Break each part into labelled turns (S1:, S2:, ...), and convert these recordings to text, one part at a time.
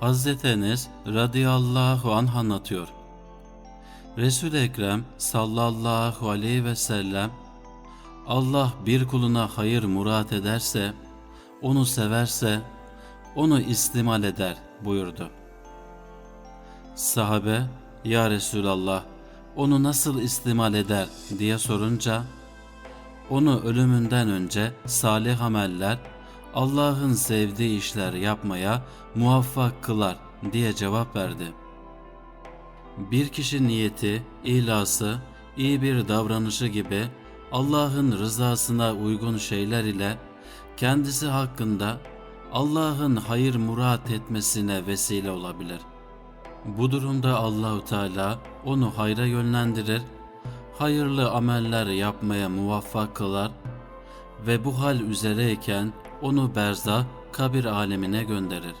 S1: Hazreti Enes radıyallahu anh anlatıyor. Resul-i Ekrem sallallahu aleyhi ve sellem Allah bir kuluna hayır murat ederse, onu severse, onu istimal eder buyurdu. Sahabe, Ya Resulallah, onu nasıl istimal eder diye sorunca, onu ölümünden önce salih ameller, Allah'ın sevdiği işler yapmaya muvaffak kılar diye cevap verdi. Bir kişi niyeti, ihlası, iyi bir davranışı gibi Allah'ın rızasına uygun şeyler ile kendisi hakkında Allah'ın hayır murat etmesine vesile olabilir. Bu durumda Allahu Teala onu hayra yönlendirir, hayırlı ameller yapmaya muvaffak kılar ve bu hal üzereyken onu berza kabir alemine gönderir.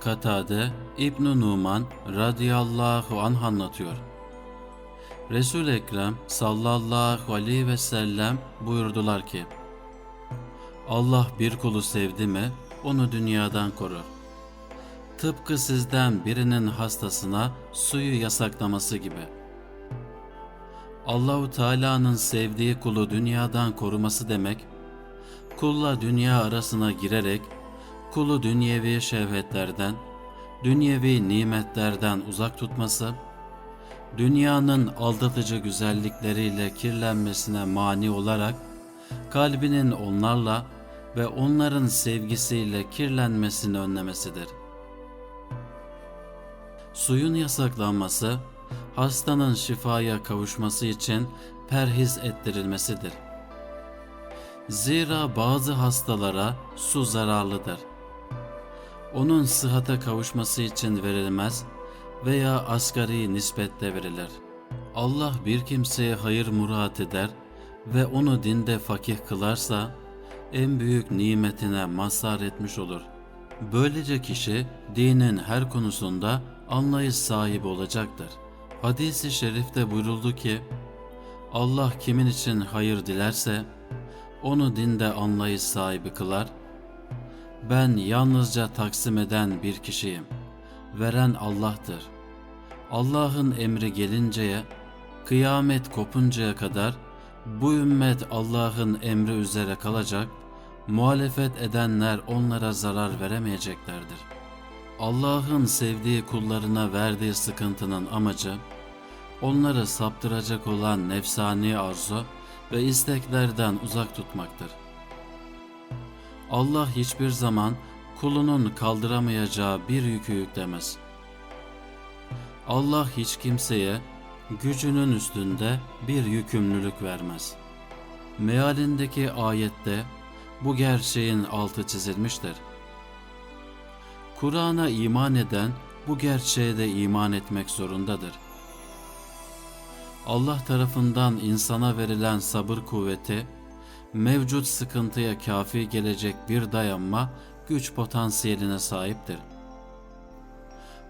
S1: Katade İbn Numan radıyallahu anh anlatıyor. resul Ekrem sallallahu aleyhi ve sellem buyurdular ki, Allah bir kulu sevdi mi onu dünyadan korur. Tıpkı sizden birinin hastasına suyu yasaklaması gibi. Allahu Teala'nın sevdiği kulu dünyadan koruması demek, kulla dünya arasına girerek kulu dünyevi şehvetlerden, dünyevi nimetlerden uzak tutması, dünyanın aldatıcı güzellikleriyle kirlenmesine mani olarak kalbinin onlarla ve onların sevgisiyle kirlenmesini önlemesidir. Suyun yasaklanması, hastanın şifaya kavuşması için perhiz ettirilmesidir. Zira bazı hastalara su zararlıdır. Onun sıhhata kavuşması için verilmez veya asgari nispette verilir. Allah bir kimseye hayır murat eder ve onu dinde fakih kılarsa en büyük nimetine mazhar etmiş olur. Böylece kişi dinin her konusunda anlayış sahibi olacaktır. Hadis-i şerifte buyuruldu ki, Allah kimin için hayır dilerse, onu dinde anlayış sahibi kılar. Ben yalnızca taksim eden bir kişiyim. Veren Allah'tır. Allah'ın emri gelinceye, kıyamet kopuncaya kadar bu ümmet Allah'ın emri üzere kalacak, muhalefet edenler onlara zarar veremeyeceklerdir. Allah'ın sevdiği kullarına verdiği sıkıntının amacı, onları saptıracak olan nefsani arzu ve isteklerden uzak tutmaktır. Allah hiçbir zaman kulunun kaldıramayacağı bir yükü yüklemez. Allah hiç kimseye gücünün üstünde bir yükümlülük vermez. Mealindeki ayette bu gerçeğin altı çizilmiştir. Kur'an'a iman eden bu gerçeğe de iman etmek zorundadır. Allah tarafından insana verilen sabır kuvveti, mevcut sıkıntıya kafi gelecek bir dayanma güç potansiyeline sahiptir.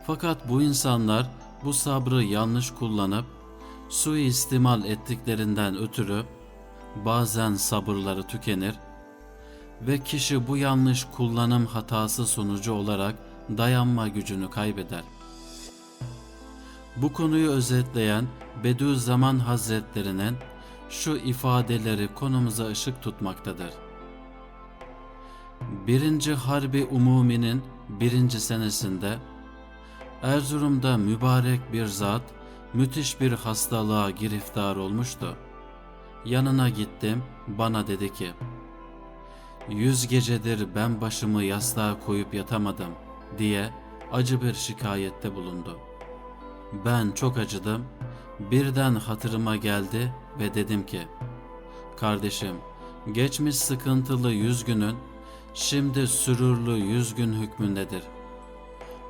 S1: Fakat bu insanlar bu sabrı yanlış kullanıp suistimal ettiklerinden ötürü bazen sabırları tükenir ve kişi bu yanlış kullanım hatası sonucu olarak dayanma gücünü kaybeder. Bu konuyu özetleyen Bediüzzaman Hazretlerinin şu ifadeleri konumuza ışık tutmaktadır. Birinci Harbi Umumi'nin birinci senesinde Erzurum'da mübarek bir zat müthiş bir hastalığa giriftar olmuştu. Yanına gittim, bana dedi ki, Yüz gecedir ben başımı yastığa koyup yatamadım diye acı bir şikayette bulundu. Ben çok acıdım, birden hatırıma geldi ve dedim ki, Kardeşim, geçmiş sıkıntılı yüz günün, şimdi sürurlu yüz gün hükmündedir.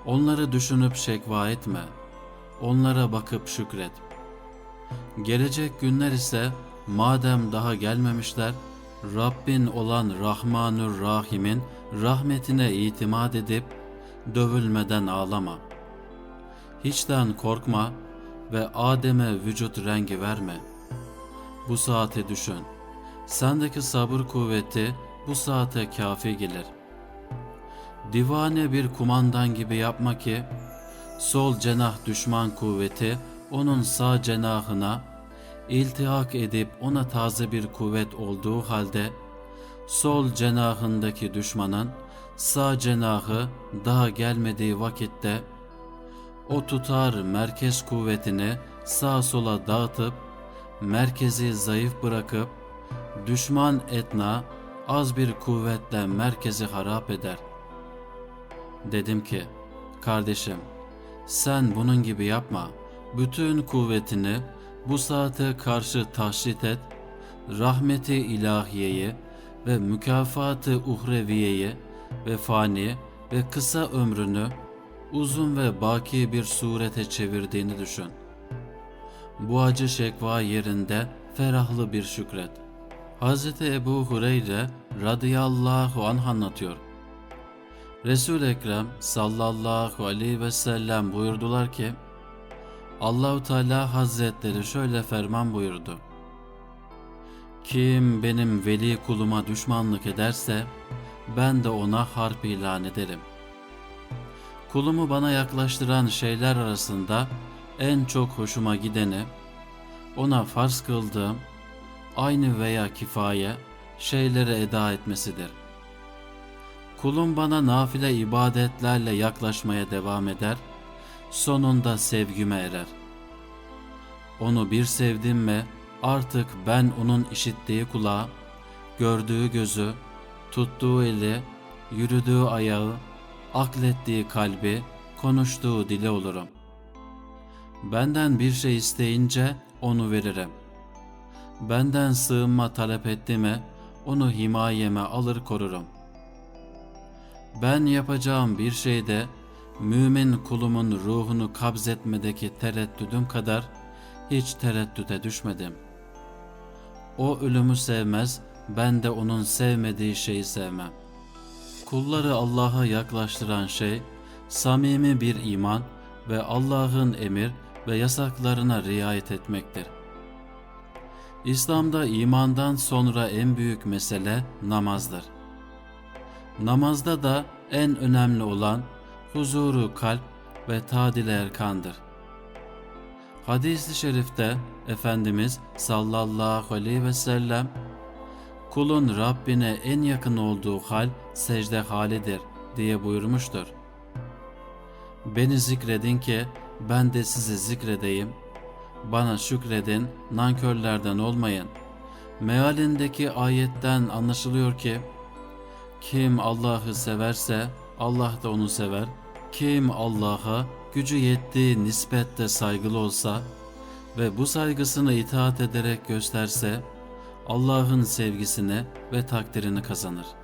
S1: Onları düşünüp şekva etme, onlara bakıp şükret. Gelecek günler ise madem daha gelmemişler, Rabbin olan Rahmanur Rahim'in rahmetine itimat edip dövülmeden ağlama. Hiçten korkma ve Adem'e vücut rengi verme. Bu saate düşün. Sendeki sabır kuvveti bu saate kafi gelir. divane bir kumandan gibi yapma ki sol cenah düşman kuvveti onun sağ cenahına iltihak edip ona taze bir kuvvet olduğu halde sol cenahındaki düşmanın sağ cenahı daha gelmediği vakitte o tutar merkez kuvvetini sağa sola dağıtıp merkezi zayıf bırakıp düşman etna az bir kuvvetle merkezi harap eder. Dedim ki, kardeşim sen bunun gibi yapma. Bütün kuvvetini bu saate karşı tahşit et. Rahmeti ilahiyeyi ve mükafatı uhreviyeyi ve fani ve kısa ömrünü uzun ve baki bir surete çevirdiğini düşün. Bu acı şekva yerinde ferahlı bir şükret. Hz. Ebu Hureyre radıyallahu anh anlatıyor. Resul Ekrem sallallahu aleyhi ve sellem buyurdular ki Allahu Teala Hazretleri şöyle ferman buyurdu. Kim benim veli kuluma düşmanlık ederse ben de ona harp ilan ederim. Kulumu bana yaklaştıran şeyler arasında en çok hoşuma gideni ona farz kıldığım aynı veya kifaye şeyleri eda etmesidir. Kulum bana nafile ibadetlerle yaklaşmaya devam eder, sonunda sevgime erer. Onu bir sevdim mi artık ben onun işittiği kulağı, gördüğü gözü, tuttuğu eli, yürüdüğü ayağı, aklettiği kalbi, konuştuğu dili olurum. Benden bir şey isteyince onu veririm. Benden sığınma talep etti mi onu himayeme alır korurum. Ben yapacağım bir şeyde mümin kulumun ruhunu kabzetmedeki tereddüdüm kadar hiç tereddüte düşmedim. O ölümü sevmez, ben de onun sevmediği şeyi sevmem. Kulları Allah'a yaklaştıran şey, samimi bir iman ve Allah'ın emir ve yasaklarına riayet etmektir. İslam'da imandan sonra en büyük mesele namazdır. Namazda da en önemli olan huzuru kalp ve tadil erkandır. Hadis-i şerifte Efendimiz sallallahu aleyhi ve sellem kulun Rabbine en yakın olduğu hal secde halidir diye buyurmuştur. Beni zikredin ki ben de sizi zikredeyim. Bana şükredin, nankörlerden olmayın. Mealindeki ayetten anlaşılıyor ki, kim Allah'ı severse Allah da onu sever. Kim Allah'a gücü yettiği nispette saygılı olsa ve bu saygısını itaat ederek gösterse Allah'ın sevgisini ve takdirini kazanır.''